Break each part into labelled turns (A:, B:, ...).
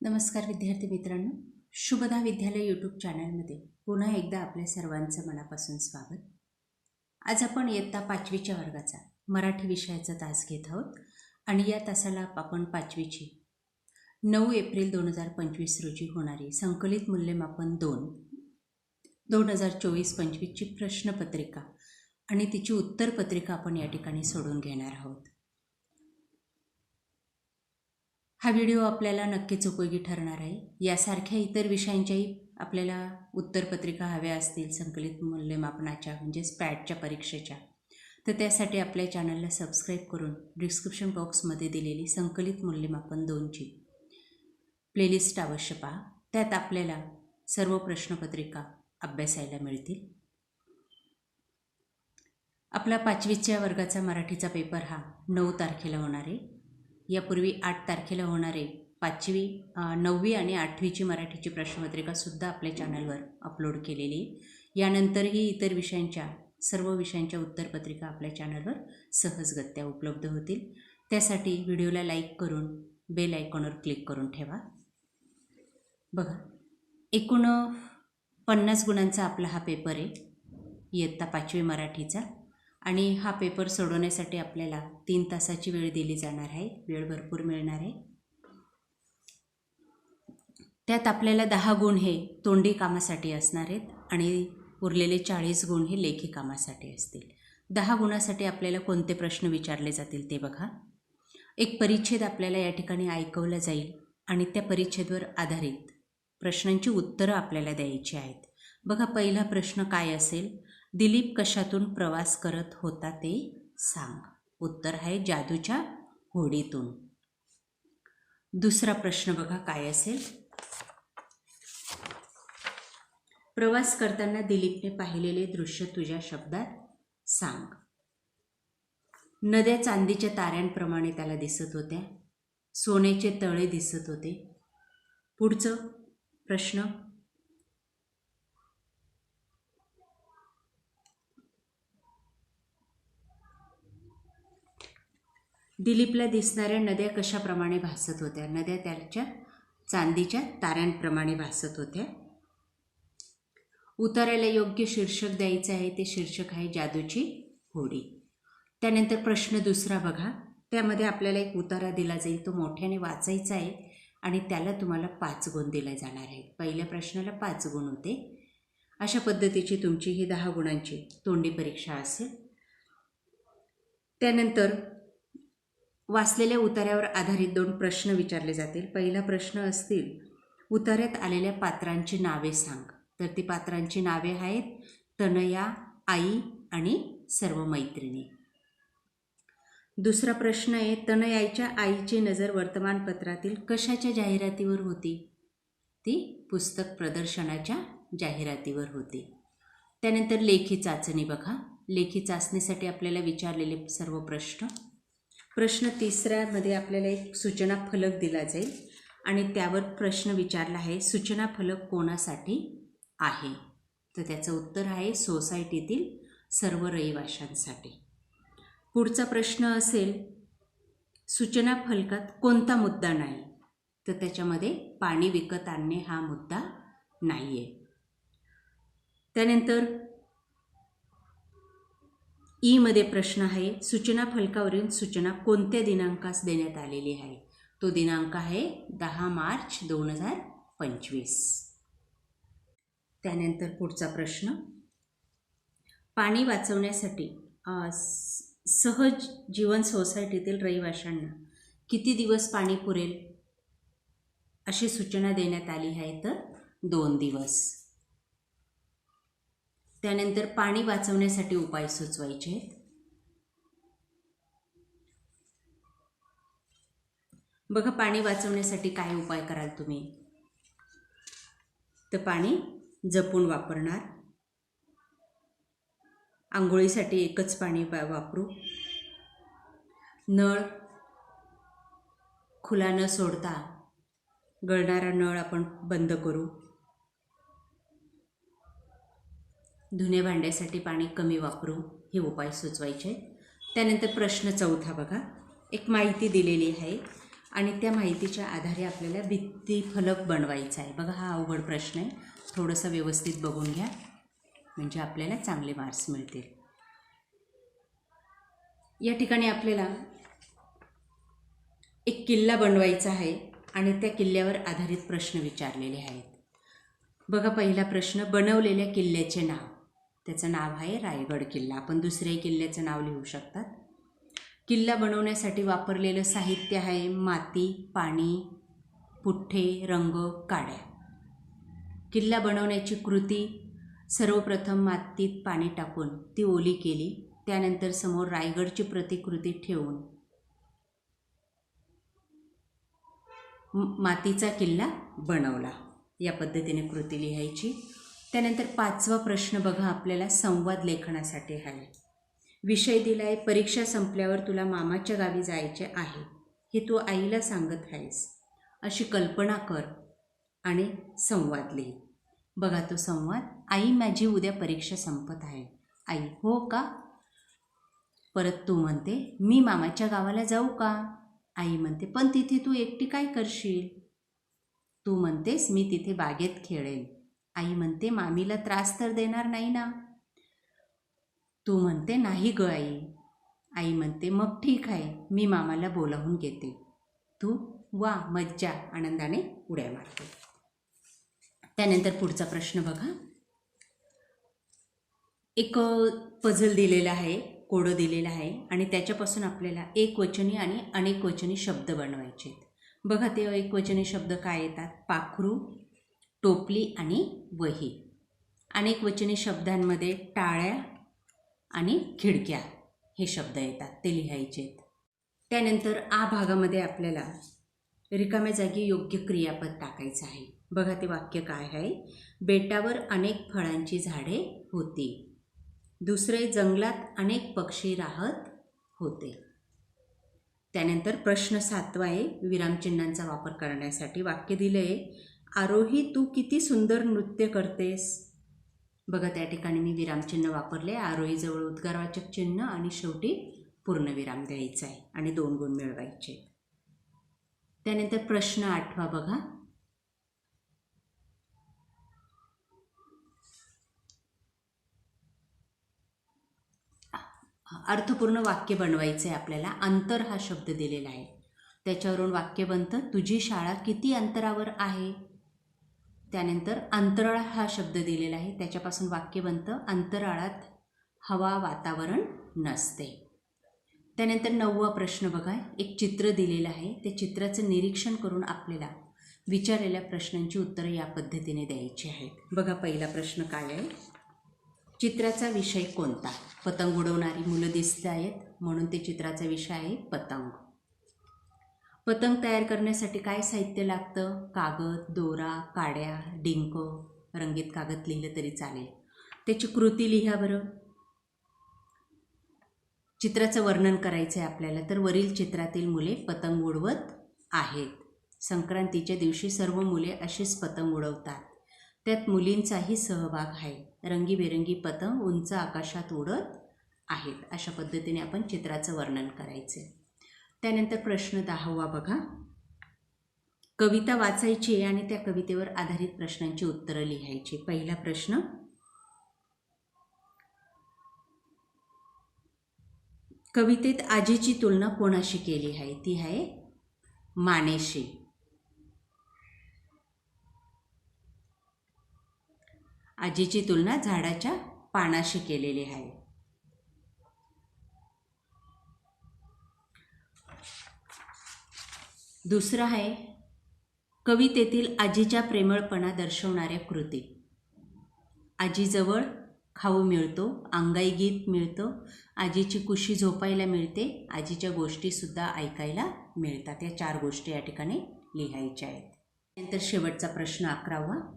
A: नमस्कार विद्यार्थी मित्रांनो. शुभदा विद्यालय यूट्यूब चॅनलमध्ये पुन्हा एकदा आपल्या सर्वांचं मनापासून स्वागत. आज आपण इयत्ता पाचवीच्या वर्गाचा मराठी विषयाचा तास घेत आहोत आणि या तासाला आपण पाचवीची नऊ एप्रिल दोन हजार पंचवीस रोजी होणारी संकलित मूल्यमापन दोन दोन हजार चोवीस पंचवीसची प्रश्नपत्रिका आणि तिची उत्तरपत्रिका आपण या ठिकाणी सोडून घेणार आहोत. हा व्हिडिओ आपल्याला नक्कीच उपयोगी ठरणार आहे. यासारख्या इतर विषयांच्याही आपल्याला उत्तरपत्रिका हव्या असतील संकलित मूल्यमापनाच्या म्हणजेच पॅटच्या परीक्षेच्या. तर त्यासाठी आपल्या चॅनलला सबस्क्राईब करून डिस्क्रिप्शन बॉक्समध्ये दिलेली संकलित मूल्यमापन दोनची प्लेलिस्ट अवश्य पहा. त्यात आपल्याला सर्व प्रश्नपत्रिका अभ्यासायला मिळतील. आपला पाचवीच्या वर्गाचा मराठीचा पेपर हा नऊ तारखेला होणार आहे. यापूर्वी आठ तारखेला होणारे पाचवी नववी आणि आठवीची मराठीची प्रश्नपत्रिकासुद्धा आपल्या चॅनलवर अपलोड केलेली. यानंतरही इतर विषयांच्या सर्व विषयांच्या उत्तरपत्रिका आपल्या चॅनलवर सहजगत्या उपलब्ध होतील. त्यासाठी व्हिडिओला लाईक करून बेल आयकॉनवर क्लिक करून ठेवा. बघा एकूण पन्नास गुणांचा आपला हा पेपर आहे. इयत्ता पाचवी मराठीचा. आणि हा पेपर सोडवण्यासाठी आपल्याला तीन तासाची वेळ दिली जाणार आहे. वेळ भरपूर मिळणार आहे. त्यात आपल्याला दहा गुण हे तोंडी कामासाठी असणार आहेत आणि उरलेले चाळीस गुण हे लेखी कामासाठी असतील. दहा गुणासाठी आपल्याला कोणते प्रश्न विचारले जातील ते बघा. एक परिच्छेद आपल्याला या ठिकाणी ऐकवला जाईल आणि त्या परिच्छेदवर आधारित प्रश्नांची उत्तरं आपल्याला द्यायची आहेत. बघा पहिला प्रश्न काय असेल? दिलीप कशातून प्रवास करत होता ते सांग. उत्तर आहे जादूच्या होडीतून. दुसरा प्रश्न बघा काय असेल? प्रवास करताना दिलीपने पाहिलेले दृश्य तुझ्या शब्दात सांग. नद्या चांदीच्या ताऱ्यांप्रमाणे त्याला दिसत होत्या. सोन्याचे तळे दिसत होते. पुढचं प्रश्न? दिलीपला दिसणाऱ्या नद्या कशाप्रमाणे भासत होत्या? नद्या त्याच्या चांदीच्या ताऱ्यांप्रमाणे भासत होत्या. उतारायला योग्य शीर्षक द्यायचं आहे ते शीर्षक आहे जादूची होडी. त्यानंतर प्रश्न दुसरा बघा. त्यामध्ये आपल्याला एक उतारा दिला जाईल तो मोठ्याने वाचायचा आहे आणि त्याला तुम्हाला पाच गुण दिले जाणार आहेत. पहिल्या प्रश्नाला पाच गुण होते. अशा पद्धतीची तुमची ही दहा गुणांची तोंडी परीक्षा असेल. त्यानंतर वाचलेल्या उतार्यावर आधारित दोन प्रश्न विचारले जातील. पहिला प्रश्न असतील उतार्यात आलेल्या पात्रांची नावे सांग. तर ती पात्रांची नावे आहेत तनया आई आणि सर्व मैत्रिणी. दुसरा प्रश्न आहे तनयाईच्या आईची नजर वर्तमानपत्रातील कशाच्या जाहिरातीवर होती? ती पुस्तक प्रदर्शनाच्या जाहिरातीवर होती. त्यानंतर लेखी चाचणी बघा. लेखी चाचणीसाठी आपल्याला विचारलेले सर्व प्रश्न प्रश्न तिसऱ्यामध्ये आपल्याला एक सूचना फलक दिला जाईल आणि त्यावर प्रश्न विचारला आहे सूचना फलक कोणासाठी आहे? तर त्याचं उत्तर आहे सोसायटीतील सर्व रहिवाशांसाठी. पुढचा प्रश्न असेल सूचना फलकात कोणता मुद्दा नाही? तर त्याच्यामध्ये पाणी विकत आणणे हा मुद्दा नाही आहे त्यानंतर ईमध्ये प्रश्न आहे सूचना फलकावरील सूचना कोणत्या दिनांकास देण्यात आलेली आहे? तो दिनांक आहे दहा मार्च दोन हजार पंचवीस. त्यानंतर पुढचा प्रश्न. पाणी वाचवण्यासाठी सहज जीवन सोसायटीतील रहिवाशांना किती दिवस पाणी पुरेल अशी सूचना देण्यात आली आहे तर दोन दिवस. त्यानंतर पाणी वाचवण्यासाठी उपाय सुचवायचे. आहेत बघा पाणी वाचवण्यासाठी काय उपाय कराल तुम्ही? तर पाणी जपून वापरणार. आंघोळीसाठी एकच पाणी वा वापरू. नळ खुला न सोडता गळणारा नळ आपण बंद करू. धुणे भांड्यासाठी पाणी कमी वापरू हे उपाय सुचवायचे त्यानंतर प्रश्न चौथा बघा. एक माहिती दिलेली आहे आणि त्या माहितीच्या आधारे आपल्याला भित्तीफलक बनवायचा आहे. बघा हा अवघड प्रश्न आहे. थोडंसं व्यवस्थित बघून घ्या. म्हणजे आपल्याला चांगले मार्क्स मिळतील. या ठिकाणी आपल्याला एक किल्ला बनवायचा आहे आणि त्या किल्ल्यावर आधारित प्रश्न विचारलेले आहेत. बघा पहिला प्रश्न बनवलेल्या किल्ल्याचे नाव. त्याचं नाव आहे रायगड किल्ला. आपण दुसऱ्याही किल्ल्याचं नाव लिहू शकतात. किल्ला बनवण्यासाठी वापरलेलं साहित्य आहे माती पाणी पुठ्ठे रंग काड्या. किल्ला बनवण्याची कृती सर्वप्रथम मातीत पाणी टाकून ती ओली केली त्यानंतर समोर रायगडची प्रतिकृती ठेवून. मातीचा किल्ला बनवला. या पद्धतीने कृती लिहायची. त्यानंतर पाचवा प्रश्न बघा आपल्याला संवाद लेखनासाठी आहे. विषय दिलाय परीक्षा संपल्यावर तुला मामाच्या गावी जायचे आहे. हे तू आईला सांगत आहेस. अशी कल्पना कर आणि संवाद लिही. बघा तो संवाद आई माझी उद्या परीक्षा संपत आहे. आई हो का? परत तू म्हणते मी मामाच्या गावाला जाऊ का? आई म्हणते पण तिथे तू एकटी काय करशील? तू म्हणतेस मी तिथे बागेत खेळेन. आई म्हणते मामीला त्रास तर देणार नाही ना. तू म्हणते नाही ग आई. आई म्हणते मग ठीक आहे मी मामाला बोलावून घेते. तू वा मज्जा आनंदाने उड्या मारते. त्यानंतर पुढचा प्रश्न बघा. एक पझल दिलेला आहे कोडं दिलेलं आहे आणि त्याच्यापासून आपल्याला एक वचनी आणि अनेक वचनी शब्द बनवायचे आहेत. बघा ते एक वचनी शब्द काय येतात? पाखरू टोपली आणि वही. अनेक वचनी शब्दांमध्ये टाळ्या आणि खिडक्या हे शब्द येतात ते लिहायचे आहेत. त्यानंतर आ भागामध्ये आपल्याला रिकाम्या जागी योग्य क्रियापद टाकायचं आहे. बघा ते वाक्य काय आहे? बेटावर अनेक फळांची झाडे होती. दुसरे जंगलात अनेक पक्षी राहत होते. त्यानंतर प्रश्न सातवा आहे. विरामचिन्हांचा वापर करण्यासाठी वाक्य दिलं आहे आरोही तू किती सुंदर नृत्य करतेस. बघा त्या ठिकाणी मी विरामचिन्ह वापरले. आरोहीजवळ उद्गारवाचक चिन्ह आणि शेवटी पूर्णविराम द्यायचा आहे आणि दोन गुण मिळवायचे त्यानंतर प्रश्न आठवा बघा. अर्थपूर्ण वाक्य बनवायचं आहे आपल्याला. अंतर हा शब्द दिलेला आहे. त्याच्यावरून वाक्य बनतं तुझी शाळा किती अंतरावर आहे? त्यानंतर अंतराळ हा शब्द दिलेला आहे. त्याच्यापासून वाक्य बनतं अंतराळात हवा वातावरण नसते. त्यानंतर नववा प्रश्न बघा. एक चित्र दिलेलं आहे. त्या चित्राचं निरीक्षण करून आपल्याला विचारलेल्या प्रश्नांची उत्तरं या पद्धतीने द्यायची आहेत. बघा पहिला प्रश्न काय आहे? चित्राचा विषय कोणता? पतंग उडवणारी मुलं दिसत आहेत म्हणून ते चित्राचा विषय आहे पतंग. पतंग तयार करण्यासाठी काय साहित्य लागतं? कागद दोरा काड्या डिंक रंगीत कागद लिहिलं तरी चालेल. त्याची कृती लिहा बरं. चित्राचं वर्णन करायचं आहे आपल्याला तर वरील चित्रातील मुले पतंग उडवत आहेत. संक्रांतीच्या दिवशी सर्व मुले अशीच पतंग उडवतात. त्यात मुलींचाही सहभाग आहे. रंगीबेरंगी पतंग उंच आकाशात उडत आहेत. अशा पद्धतीने आपण चित्राचं वर्णन करायचे त्यानंतर प्रश्न दहावा बघा. कविता वाचायची आणि त्या कवितेवर आधारित प्रश्नांची उत्तरं लिहायची पहिला प्रश्न कवितेत आजीची तुलना कोणाशी केली आहे? ती आहे मानेशी. आजीची तुलना झाडाच्या पानाशी केलेली आहे. दुसरं आहे कवितेतील आजीच्या प्रेमळपणा दर्शवणाऱ्या कृती. आजीजवळ खाऊ मिळतो अंगाई गीत मिळतं आजीची कुशी झोपायला मिळते आजीच्या गोष्टीसुद्धा ऐकायला मिळतात. या चार गोष्टी या ठिकाणी लिहायच्या आहेत. नंतर शेवटचा प्रश्न अकरावा.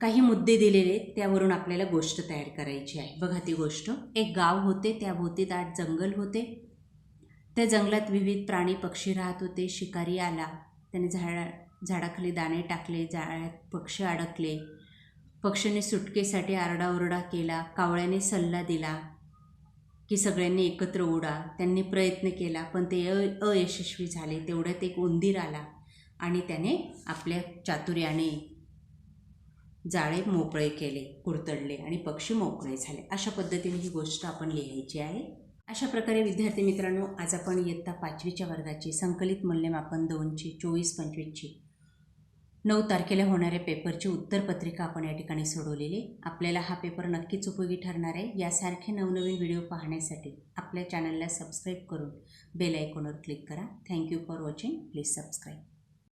A: काही मुद्दे दिलेले आहेत त्यावरून आपल्याला गोष्ट तयार करायची आहे. बघा ती गोष्ट. एक गाव होते त्याभोवती दाट जंगल होते. त्या जंगलात विविध प्राणी पक्षी राहत होते. शिकारी आला. त्याने झाडा झाडाखाली दाणे टाकले. जाळ्यात पक्षी अडकले. पक्षीने सुटकेसाठी आरडाओरडा केला. कावळ्याने सल्ला दिला की सगळ्यांनी एकत्र उडा. त्यांनी प्रयत्न केला पण ते अ अयशस्वी झाले. तेवढ्यात एक उंदीर आला आणि त्याने आपल्या चातुर्याने जाळे मोकळे केले कुरतडले आणि पक्षी मोकळे झाले. अशा पद्धतीने ही गोष्ट आपण लिहायची आहे. अशा प्रकारे विद्यार्थी मित्रांनो आज आपण इयत्ता पाचवीच्या वर्गाची संकलित मूल्यमापन दोनची चोवीस पंचवीसची नऊ तारखेला होणाऱ्या पेपरची उत्तरपत्रिका आपण या ठिकाणी सोडवलेली. आपल्याला हा पेपर नक्कीच उपयोगी ठरणार आहे. यासारखे नवनवीन व्हिडिओ पाहण्यासाठी आपल्या चॅनलला सबस्क्राईब करून बेल आयकॉनवर क्लिक करा. Thank you for watching. Please subscribe.